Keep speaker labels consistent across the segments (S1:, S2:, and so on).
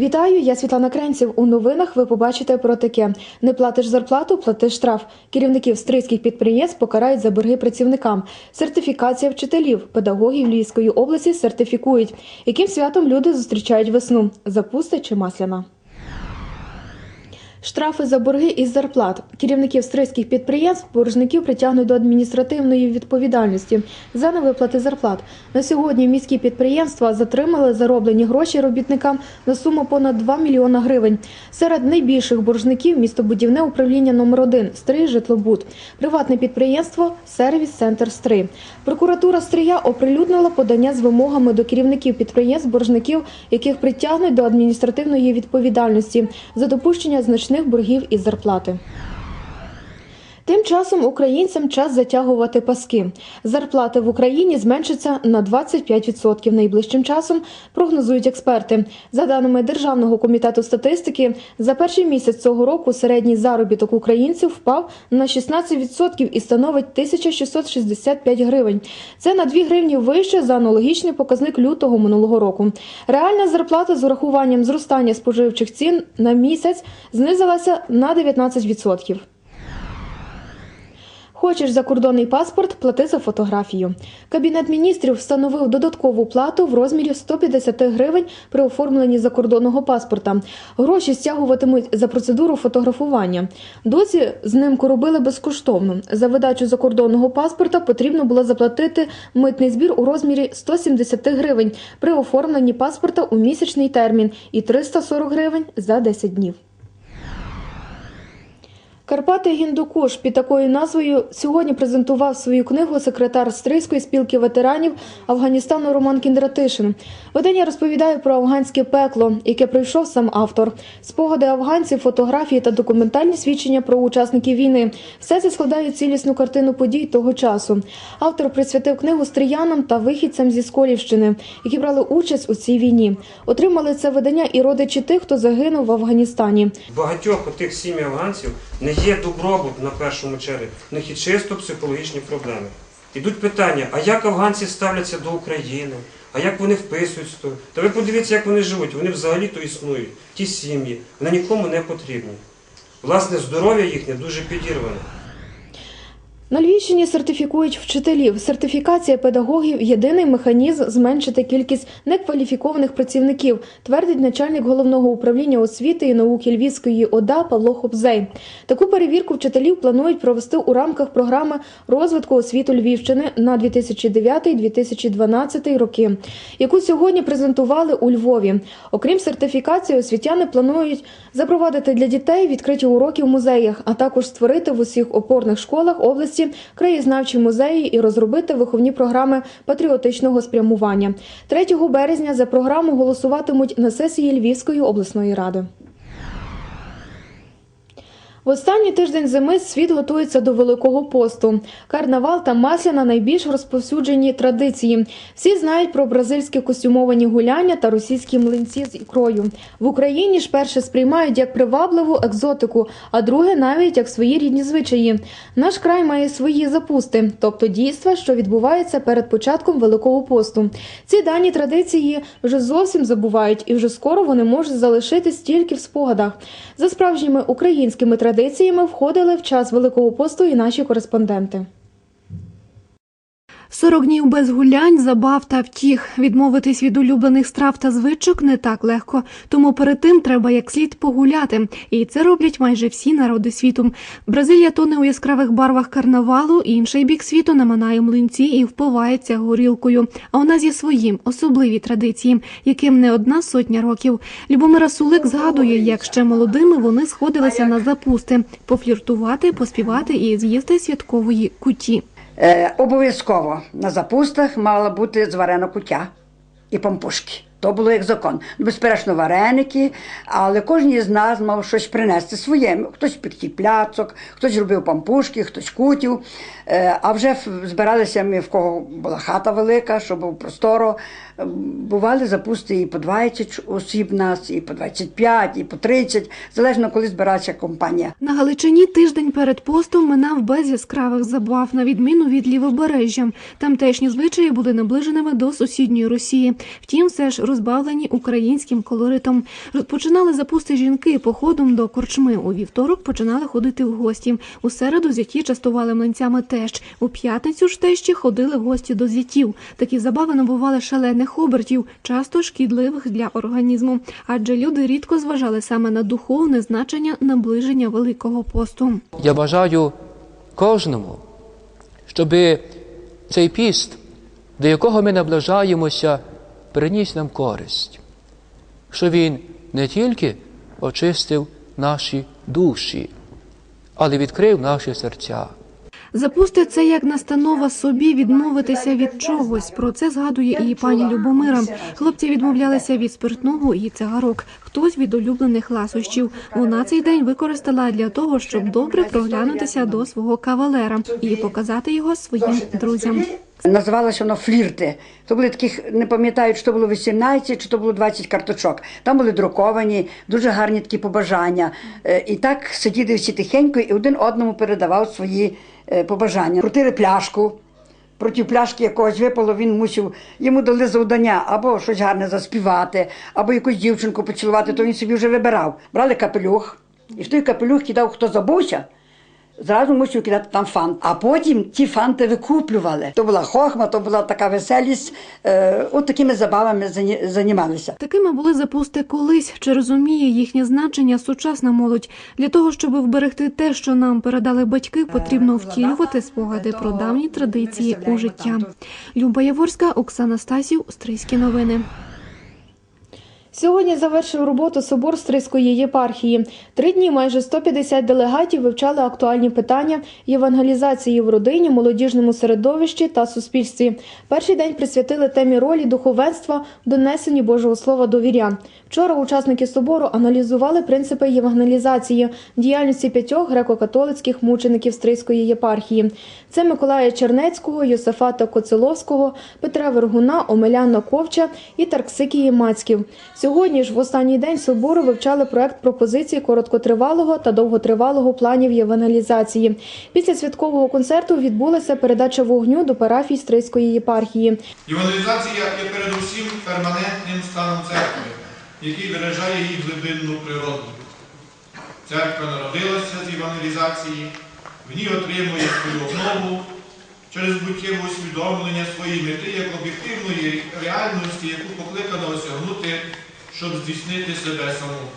S1: Вітаю, я Світлана Кренців. У новинах ви побачите про таке: не платиш зарплату, платиш штраф. Керівників стрийських підприємств покарають за борги працівникам. Сертифікація вчителів, педагогів Львівської області сертифікують. Яким святом люди зустрічають весну? Запусти чи масляна? Штрафи за борги із зарплат. Керівників стрийських підприємств боржників притягнуть до адміністративної відповідальності за невиплати зарплат. На сьогодні міські підприємства затримали зароблені гроші робітникам на суму понад 2 мільйона гривень. Серед найбільших боржників містобудівне управління номер 1 Стрий житлобуд, приватне підприємство Сервіс Центр Стрий. Прокуратура Стрия оприлюднила подання з вимогами до керівників підприємств боржників, яких притягнуть до адміністративної відповідальності за допущення значних боргів із зарплати. Тим часом українцям час затягувати паски. Зарплати в Україні зменшаться на 25% найближчим часом, прогнозують експерти. За даними Державного комітету статистики, за перший місяць цього року середній заробіток українців впав на 16% і становить 1665 гривень. Це на 2 гривні вище за аналогічний показник лютого минулого року. Реальна зарплата з урахуванням зростання споживчих цін на місяць знизилася на 19%. Хочеш закордонний паспорт, плати за фотографію. Кабінет міністрів встановив додаткову плату в розмірі 150 гривень при оформленні закордонного паспорта. Гроші стягуватимуть за процедуру фотографування. Досі знимку робили безкоштовно. За видачу закордонного паспорта потрібно було заплатити митний збір у розмірі 170 гривень при оформленні паспорта у місячний термін і 340 гривень за 10 днів. Карпати Гіндукуш під такою назвою сьогодні презентував свою книгу секретар Стрийської спілки ветеранів Афганістану Роман Кіндратишин. Видання розповідає про афганське пекло, яке пройшов сам автор. Спогади афганців, фотографії та документальні свідчення про учасників війни. Все це складає цілісну картину подій того часу. Автор присвятив книгу стріянам та вихідцям зі Сколівщини, які брали участь у цій війні. Отримали це видання і родичі тих, хто загинув в Афганістані.
S2: Багатьох тих сім'ї афганців не є добробут на першому черзі, в них є чисто психологічні проблеми. Ідуть питання, а як афганці ставляться до України, а як вони вписуються? Та ви подивіться, як вони живуть, вони взагалі-то існують, ті сім'ї, вони нікому не потрібні. Власне, здоров'я їхнє дуже підірване.
S1: На Львівщині сертифікують вчителів. Сертифікація педагогів єдиний механізм зменшити кількість некваліфікованих працівників, твердить начальник головного управління освіти і науки Львівської ОДА Павло Хобзей. Таку перевірку вчителів планують провести у рамках програми розвитку освіти Львівщини на 2009-2012 роки, яку сьогодні презентували у Львові. Окрім сертифікації, освітяни планують запровадити для дітей відкриті уроки в музеях, а також створити в усіх опорних школах області краєзнавчі музеї і розробити виховні програми патріотичного спрямування. 3 березня за програму голосуватимуть на сесії Львівської обласної ради. В останній тиждень зими світ готується до Великого посту. Карнавал та масляна найбільш розповсюджені традиції. Всі знають про бразильські костюмовані гуляння та російські млинці з ікрою. В Україні ж перше сприймають як привабливу екзотику, а друге навіть як свої рідні звичаї. Наш край має свої запусти, тобто дійства, що відбуваються перед початком Великого посту. Ці дані традиції вже зовсім забувають, і вже скоро вони можуть залишитись тільки в спогадах. За справжніми українськими традиціями входили в час Великого посту і наші кореспонденти.
S3: 40 днів без гулянь, забав та втіх. Відмовитись від улюблених страв та звичок не так легко, тому перед тим треба як слід погуляти. І це роблять майже всі народи світу. Бразилія тоне у яскравих барвах карнавалу, інший бік світу наминає млинці і впивається горілкою. А у нас є свої особливі традиції, яким не одна сотня років. Любомира Сулик згадує, як ще молодими вони сходилися на запусти, пофліртувати, поспівати і з'їсти святкової куті.
S4: Е, обов'язково на запустах мала бути зварена кутя і пампушки. То було як закон. Безперечно, вареники, але кожен із нас мав щось принести своє. Хтось підхід пляцок, хтось робив пампушки, хтось кутів. Е, а вже збиралися ми, в кого була хата велика, що був просторо. Бували запусти і по 20 осіб нас, і по 25, і по 30, залежно коли збиралася компанія.
S3: На Галичині тиждень перед постом минав без яскравих забав, на відміну від лівобережжя. Тамтешні звичаї були наближеними до сусідньої Росії. Втім, все ж розбавлені українським колоритом. Розпочинали запусти жінки походом до корчми. У вівторок починали ходити в гості. У середу зяті частували млинцями тещ. У п'ятницю ж тещі ходили в гості до зятів. Такі забави набували шалених обертів, часто шкідливих для організму, адже люди рідко зважали саме на духовне значення наближення Великого посту.
S5: Я бажаю кожному, щоб цей піст, до якого ми наближаємося, приніс нам користь, що він не тільки очистив наші душі, але відкрив наші серця.
S3: Запусти це як настанова собі відмовитися від чогось. Про це згадує і пані Любомира. Хлопці відмовлялися від спиртного і цигарок, хтось від улюблених ласощів. Вона цей день використала для того, щоб добре проглянутися до свого кавалера і показати його своїм друзям.
S4: Називалося воно флірти. То були таких, не пам'ятаю, чи то було 18, чи то було 20 карточок. Там були друковані, дуже гарні такі побажання. Е, І так сиділи всі тихенько і один одному передавав свої е, побажання. Крутили пляшку. Проти пляшки якогось випало, він мусив, йому дали завдання або щось гарне заспівати, або якусь дівчинку поцілувати, то він собі вже вибирав. Брали капелюх, і в той капелюх кидав, хто забувся, зразу мусив кидати там фант. А потім ті фанти викуплювали. То була хохма, то була така веселість. Е, от такими забавами зані- займалися.
S3: Такими були запусти колись. Чи розуміє їхнє значення сучасна молодь? Для того, щоб вберегти те, що нам передали батьки, потрібно втілювати спогади про давні традиції у життя. Люба Яворська, Оксана Стасів, Стрийські новини.
S1: Сьогодні завершив роботу собор Стрийської єпархії. Три дні майже 150 делегатів вивчали актуальні питання євангелізації в родині, молодіжному середовищі та суспільстві. Перший день присвятили темі ролі духовенства в донесенні Божого Слова до вірян. Вчора учасники собору аналізували принципи євангелізації діяльності п'ятьох греко-католицьких мучеників Стрийської єпархії. Це Миколая Чернецького, Йосифата Коцеловського, Петра Вергуна, Омеляна Ковча і Тарксикії Мацьків. Сьогодні ж в останній день собору вивчали проект пропозиції короткотривалого та довготривалого планів євангелізації. Після святкового концерту відбулася передача вогню до парафій Стрийської єпархії.
S6: Євангелізація є передусім перманентним станом церкви, який виражає її глибинну природу. Церква народилася з євангелізації, в ній отримує свою основу через буттєве усвідомлення своєї мети як об'єктивної реальності, яку покликано осягнути, щоб здійснити себе саму.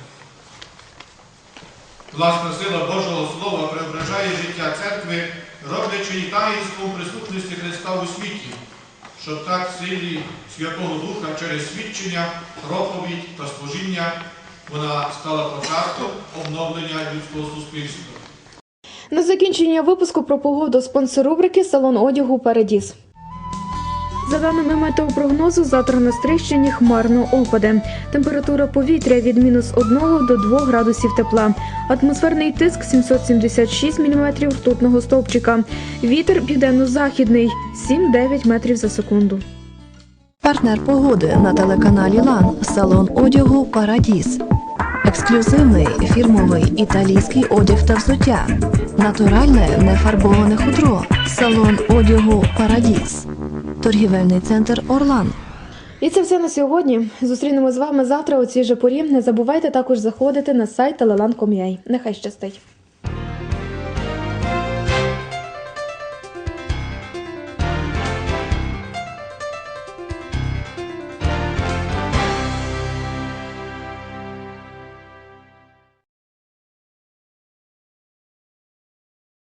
S6: Власна сила Божого Слова преображає життя церкви, роблячи її таїнством присутності Христа у світі, щоб так силі Святого Духа через свідчення, проповідь та служіння вона стала початком обновлення людського суспільства.
S1: На закінчення випуску про погоду спонсор рубрики Салон одягу Парадіс. За даними метеопрогнозу, завтра на Стрищині хмарно опаде. Температура повітря від мінус 1 до 2 градусів тепла. Атмосферний тиск 776 мм ртутного стовпчика. Вітер південно-західний 7-9 метрів за секунду.
S7: Партнер погоди на телеканалі Лан салон одягу Парадіс. Ексклюзивний фірмовий італійський одяг та взуття. Натуральне нефарбоване хутро. Салон одягу Парадіс. Торгівельний центр Орлан.
S1: І це все на сьогодні. Зустрінемо з вами завтра у цій же порі. Не забувайте також заходити на сайт telelan.com.ua. Нехай щастить.